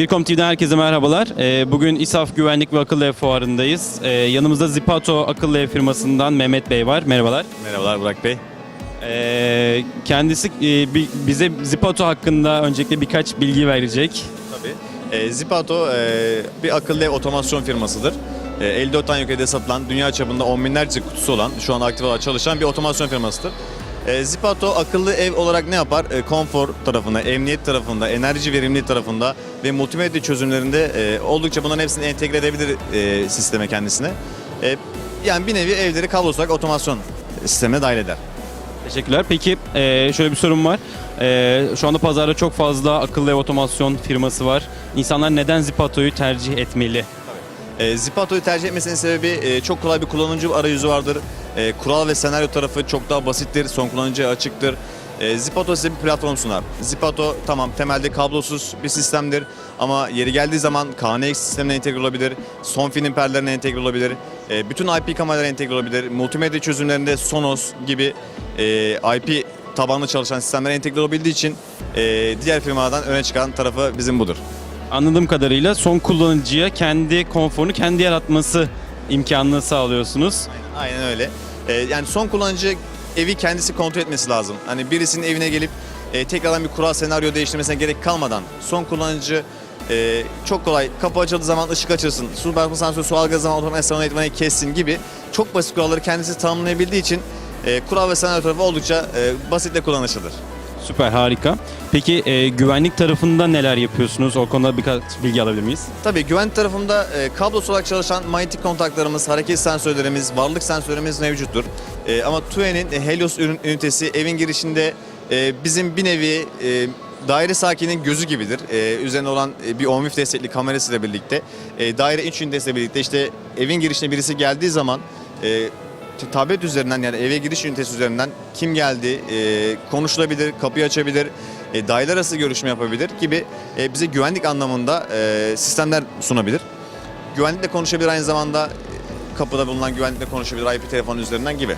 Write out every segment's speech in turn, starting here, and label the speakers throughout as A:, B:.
A: Birkom TV'den herkese merhabalar. Ee, Bugün İSAF Güvenlik ve Akıllı Ev Fuarı'ndayız. Ee, Yanımızda Zipato Akıllı Ev firmasından Mehmet Bey var. Merhabalar.
B: Merhabalar Burak Bey.
A: Ee, Kendisi e, bi- bize Zipato hakkında öncelikle birkaç bilgi verecek.
B: Tabii. Zipato e, bir akıllı ev otomasyon firmasıdır. E, 54 tane ülkede satılan, dünya çapında on binlerce kutusu olan, şu an aktif olarak çalışan bir otomasyon firmasıdır. E, Zipato akıllı ev olarak ne yapar? E, konfor tarafında, emniyet tarafında, enerji verimliliği tarafında ve multimedya çözümlerinde e, oldukça bunların hepsini entegre edebilir e, sisteme kendisine. E, yani bir nevi evleri kablosuz otomasyon sistemine dahil eder.
A: Teşekkürler. Peki e, şöyle bir sorum var. E, Şu anda pazarda çok fazla akıllı ev otomasyon firması var. İnsanlar neden Zipato'yu tercih etmeli?
B: E, Zipato'yu tercih etmesinin sebebi e, çok kolay bir kullanıcı arayüzü vardır. E, kural ve senaryo tarafı çok daha basittir, son kullanıcıya açıktır. E, Zipato size bir platform sunar. Zipato tamam temelde kablosuz bir sistemdir ama yeri geldiği zaman KNX sistemine entegre olabilir, son film perlerine entegre olabilir, e, bütün IP kameralara entegre olabilir, multimedya çözümlerinde Sonos gibi e, IP tabanlı çalışan sistemlere entegre olabildiği için e, diğer firmalardan öne çıkan tarafı bizim budur.
A: Anladığım kadarıyla son kullanıcıya kendi konforunu kendi yaratması imkanını sağlıyorsunuz.
B: Aynen öyle. Ee, yani son kullanıcı evi kendisi kontrol etmesi lazım. Hani birisinin evine gelip e, tekrardan bir kural senaryo değiştirmesine gerek kalmadan son kullanıcı e, çok kolay kapı açıldığı zaman ışık açılsın, su basma sensörü su algıladığı zaman otomatik salon eğitmeni kessin gibi çok basit kuralları kendisi tanımlayabildiği için e, kural ve senaryo tarafı oldukça e, basitle kullanışlıdır.
A: Süper harika. Peki e, güvenlik tarafında neler yapıyorsunuz? O konuda birkaç bilgi alabilir miyiz?
B: Tabii güvenlik tarafında e, kablosuz olarak çalışan manyetik kontaklarımız, hareket sensörlerimiz, varlık sensörümüz mevcuttur. E, ama TUE'nin e, Helios ürün ünitesi evin girişinde e, bizim bir nevi e, daire sakinin gözü gibidir. E, üzerine olan e, bir ONVIF destekli kamerasıyla birlikte, e, daire iç ünitesiyle birlikte işte evin girişine birisi geldiği zaman e, t- tablet üzerinden yani eve giriş ünitesi üzerinden kim geldi e, konuşulabilir, kapıyı açabilir, e, daire arası görüşme yapabilir gibi e, bize güvenlik anlamında e, sistemler sunabilir. Güvenlikle konuşabilir aynı zamanda e, kapıda bulunan güvenlikle konuşabilir IP telefonu üzerinden gibi.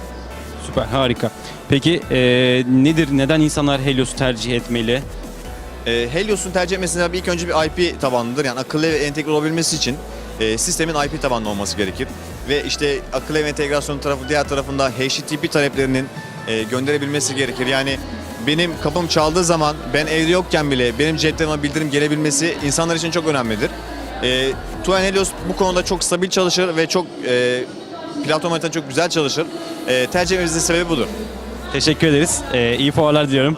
A: Süper harika. Peki e, nedir? Neden insanlar Helios'u tercih etmeli?
B: E, Helios'un tercih etmesinin sebebi ilk önce bir IP tabanlıdır. Yani akıllı eve entegre olabilmesi için e, sistemin IP tabanlı olması gerekir. Ve işte akıllı ev entegrasyonu tarafı diğer tarafında HTTP taleplerinin e, gönderebilmesi gerekir. Yani benim kapım çaldığı zaman ben evde yokken bile benim ceplerime bildirim gelebilmesi insanlar için çok önemlidir. E, Tuen Helios bu konuda çok stabil çalışır ve çok e, platform haritada çok güzel çalışır. E, tercih etmemizin sebebi budur.
A: Teşekkür ederiz. E, iyi fuarlar diliyorum.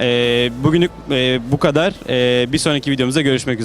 A: E, bugünlük e, bu kadar. E, bir sonraki videomuzda görüşmek üzere.